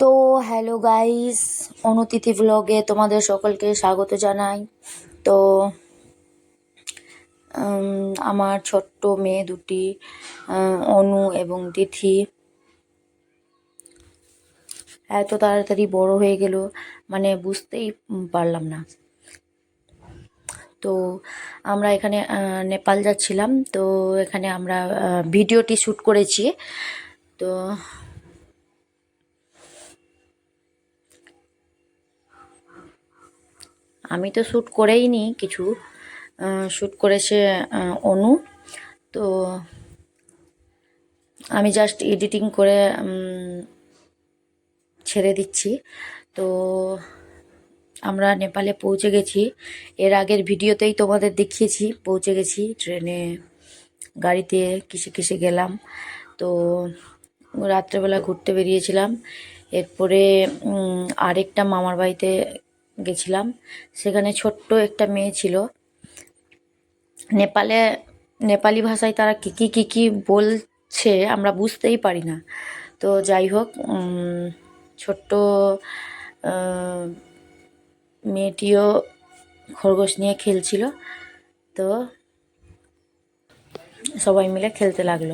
তো hello guys, অনুতিথি ব্লগে তোমাদের সকলকে স্বাগত জানাই। তো আমার ছোট্ট মেয়ে দুটি অনু এবং তিথি। এত তাড়াতাড়ি বড় হয়ে গেল মানে বুঝতেই পারলাম না। তো, আমরা এখানে নেপাল যাচ্ছিলাম, তো এখানে আমরা ভিডিওটি শ্যুট করেছি। তো আমি তো শ্যুট করেই নি কিছু শ্যুট করেছে অনু। তো আমি জাস্ট এডিটিং করে ছেড়ে দিচ্ছি। তো আমরা নেপালে পৌঁছে গেছি। এর আগের ভিডিওতেই তোমাদের দেখিয়েছি, পৌঁছে গেছি ট্রেনে, গাড়িতে কিসে কিসে গেলাম। তো রাত্রেবেলা ঘুরতে বেরিয়েছিলাম। এরপরে আরেকটা মামার বাড়িতে গেছিলাম। সেখানে ছোট্ট একটা মেয়ে ছিল। নেপালে, নেপালি ভাষায় তারা কী কী কী কী বলছে আমরা বুঝতেই পারি না। তো যাই হোক ছোট্ট মেয়েটিও খরগোশ নিয়ে খেলছিল। তো সবাই মিলে খেলতে লাগল?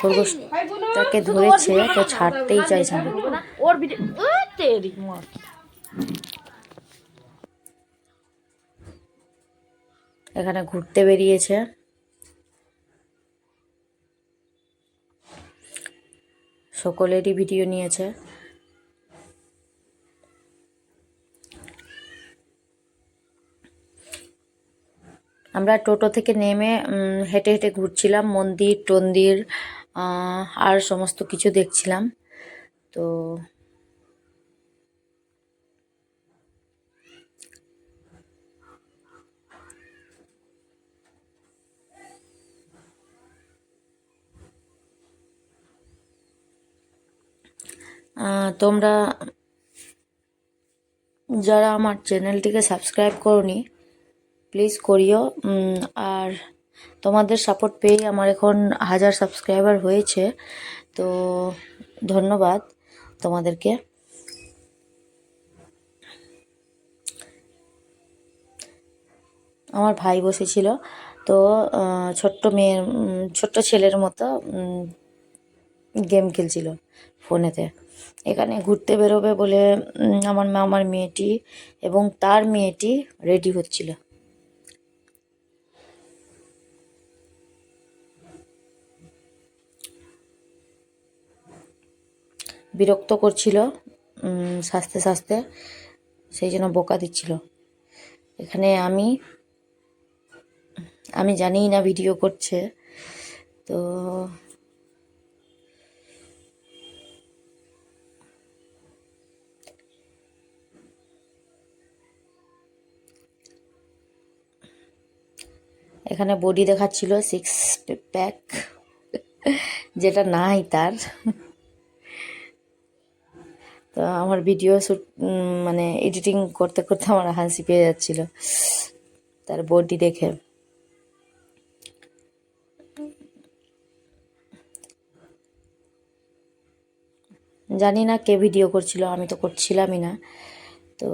খরগোশটাকে ধরেছে তো ছাড়তেই চাইছে না। ওর এখানে ঘুরতে বেরিয়েছে। সকলেরই ভিডিও নিয়েছে। আমরা টোটো থেকে নেমে হেঁটে হেঁটে ঘুরছিলাম, মন্দির, টন্দির আর সমস্ত কিছু দেখছিলাম। তো তোমরা যারা আমার চ্যানেলটিকে সাবস্ক্রাইব করনি প্লিজ করিও। আর তোমাদের সাপোর্ট পেয়ে আমার এখন হাজার সাবস্ক্রাইবার হয়েছে। তো ধন্যবাদ তোমাদেরকে। আমার ভাই বসেছিল। তো ছোট্ট মেয়ের ছোট্ট ছেলের মতো গেম খেলছিল ফোনেতে। এখানে ঘুরতে বেরোবে বলে আমার মামার মেয়েটি এবং তার মেয়েটি রেডি হচ্ছিল। বিরক্ত করছিল সাজতে সাজতে, সেই জন্য বোকা দিচ্ছিল। এখানে আমি আমি জানি না ভিডিও করছে, তো এখানে বডি দেখাচ্ছিল সিক্স প্যাক যেটা নাই তার। তো আমার ভিডিও শ্যুট মানে এডিটিং করতে করতে আমার হাসি পেয়ে যাচ্ছিল তার বডি দেখে। জানি না কে ভিডিও করছিল, আমি তো করছিলামই না। তো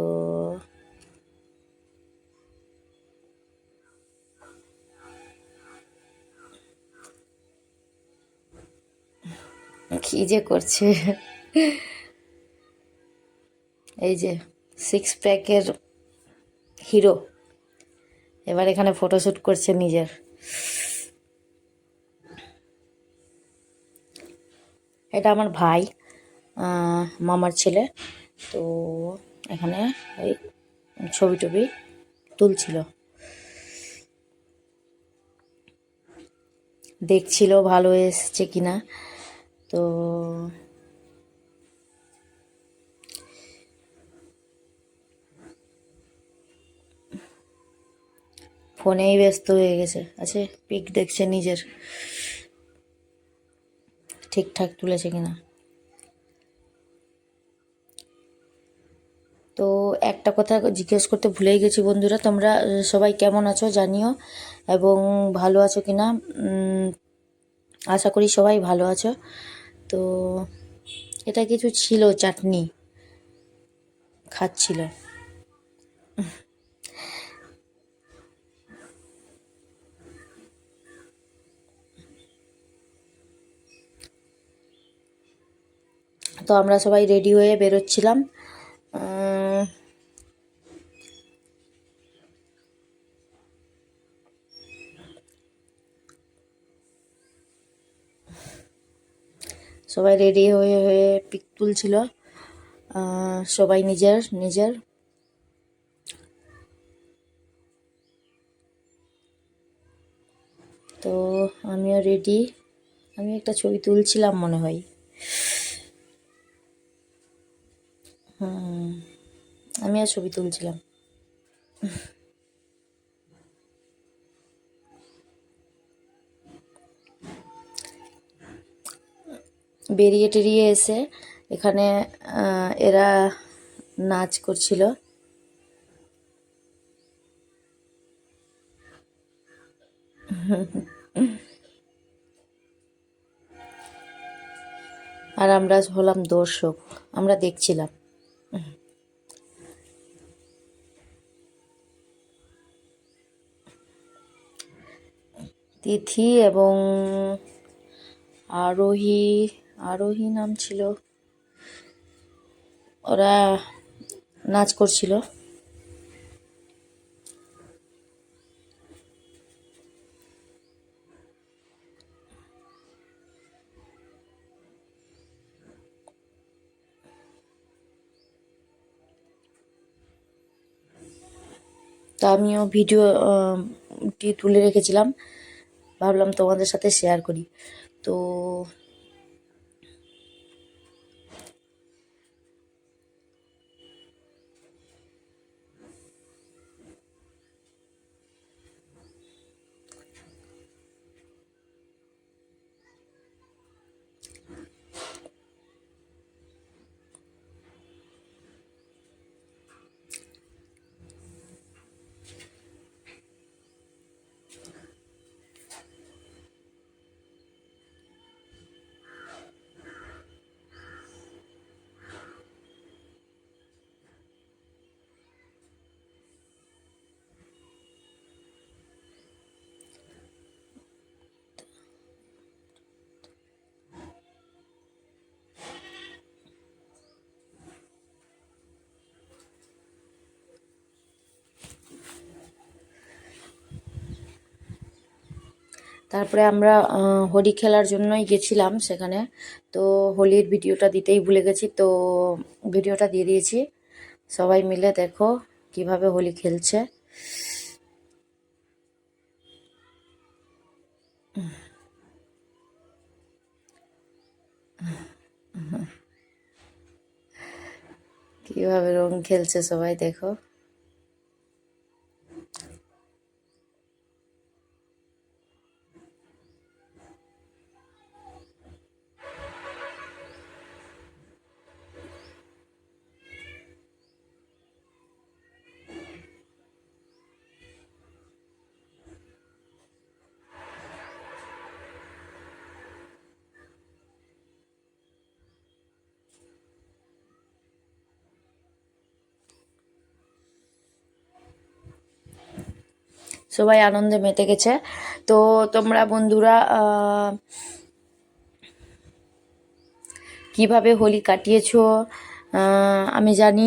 কি যে করছে? এই যে সিক্স প্যাকের হিরো এবার এখানে ফটোশ্যুট করছে নিজের। এটা আমার ভাই মামার ছেলে। তো এখানে এই ছবি টবি তুলছিল। দেখছিল ভালো এসেছে কিনা। তো ফোনেই ব্যস্ত হয়ে গেছে। আছে? পিক দেখছে নিজের। ঠিকঠাক তুলেছে কিনা? তো একটা কথা জিজ্ঞেস করতে ভুলেই গেছি বন্ধুরা তোমরা সবাই কেমন আছো জানিও এবং ভালো আছো কিনা? উম, আশা করি সবাই ভালো আছো। তো এটা কিছু ছিল চাটনি। খাচ্ছিল। তো আমরা সবাই রেডি হয়ে বেরোচ্ছিলাম। সবাই রেডি হয়ে হয়ে পিক তুলছিল। সবাই নিজের নিজের। তো আমিও রেডি আমি একটা ছবি তুলছিলাম মনে হয়। আমিও ছবি তুলছিলাম। বেরিয়ে টেরিয়ে এসে এখানে এরা নাচ করছিল। আর আমরা হলাম দর্শক, আমরা দেখছিলাম। তিথি এবং আরোহী আরোহী নাম ছিল। ওরা নাচ করছিল। তা আমিও ভিডিও আহ, টি তুলে রেখেছিলাম। ভাবলাম তোমাদের সাথে শেয়ার করি। তো তারপরে আমরা হোলি খেলার জন্যই গেছিলাম সেখানে। তো হোলির ভিডিওটা দিতেই ভুলে গেছি, তো ভিডিওটা দিয়ে দিয়েছি। সবাই মিলে দেখো কীভাবে হোলি খেলছে। কীভাবে রং খেলছে সবাই দেখো। সবাই আনন্দে মেতে গেছে। তো তোমরা বন্ধুরা কীভাবে হোলি কাটিয়েছো? আমি জানি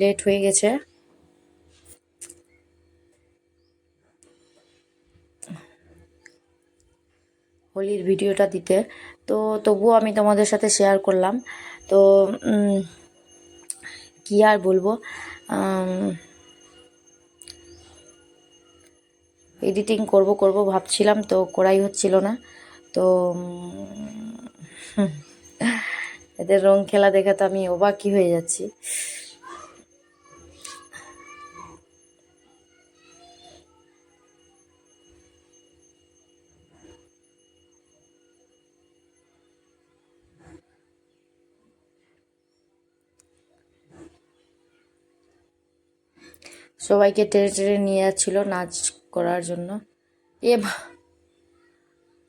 লেট হয়ে গেছে। হোলির ভিডিওটা দিতে। তো তবুও আমি তোমাদের সাথে শেয়ার করলাম। তো কি আর বলব? এডিটিং করব করব, ভাবছিলাম তো করাই হচ্ছিল না। তো এদের রং খেলা দেখে তো আমি অবাকই হয়ে যাচ্ছি। সবাইকে টেনে টেনে নিয়ে যাচ্ছিল নাচ করার জন্য। এ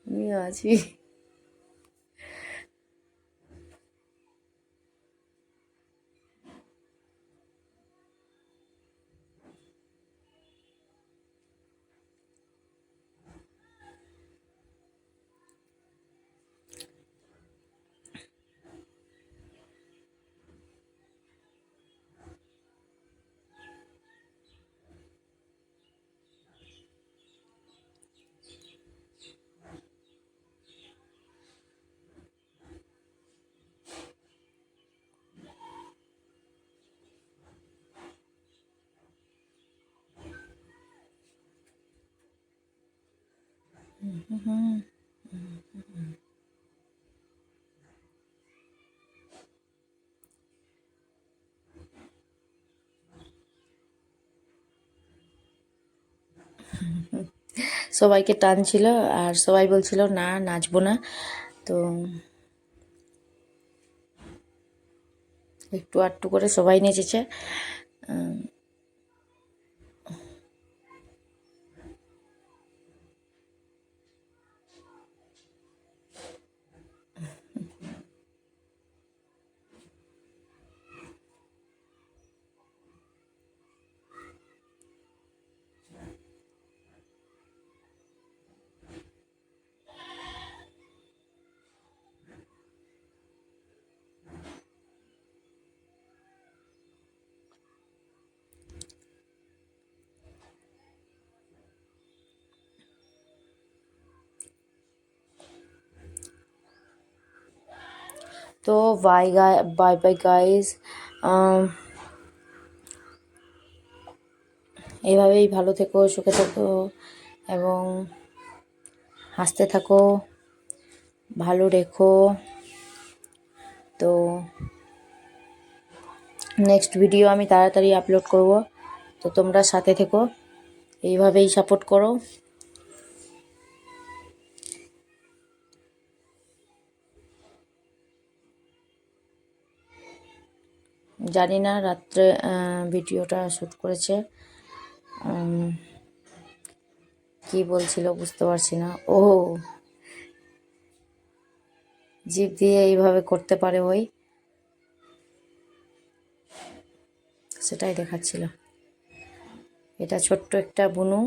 আমিও আছি। সবাইকে টানছিল আর সবাই বলছিল না নাচবো না। তো একটু আটটু করে সবাই নেচেছে। তো bye guy bye bye guys এইভাবেই ভালো থেকো, সুখে থেকো এবং হাসতে থাকো, ভালো রেখো। তো নেক্সট ভিডিও আমি তাড়াতাড়ি আপলোড করব। তো তোমরা সাথে থেকো, এইভাবেই সাপোর্ট করো। জানি না, রাত্রে ভিডিওটা শ্যুট করেছে। কি বলছিল বুঝতে পারছি না। ও, জিভ দিয়ে এইভাবে করতে পারে ওই? সেটাই দেখাচ্ছিল। এটা ছোট্ট একটা বুনু।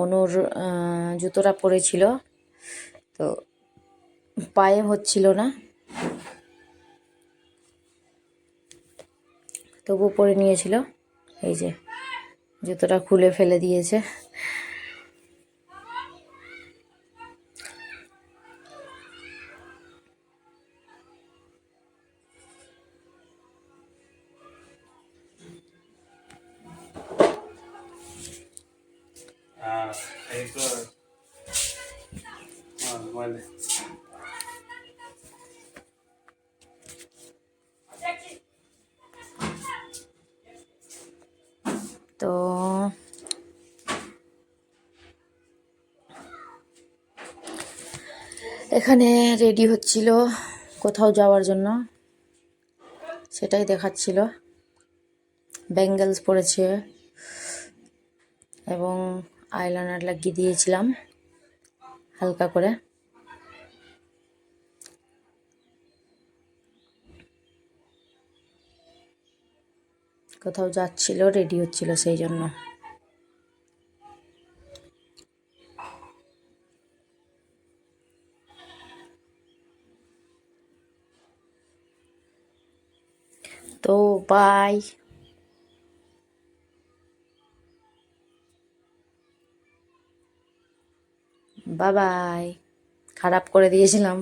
অনুর জুতোটা পরেছিল। তো পায়ে হচ্ছিল না। তবু পরে নিয়েছিল। এই যে জুতোটা খুলে ফেলে দিয়েছে। এখানে রেডি হচ্ছিল কোথাও যাওয়ার জন্য। সেটাই দেখাচ্ছিল। ব্যাঙ্গেলস পরেছে এবং আইলাইনার লাগিয়ে দিয়েছিলাম হালকা করে। কোথাও যাচ্ছিল রেডি হচ্ছিল সেই জন্য। তো বাই বাবাই বাই খারাপ করে দিয়েছিলাম।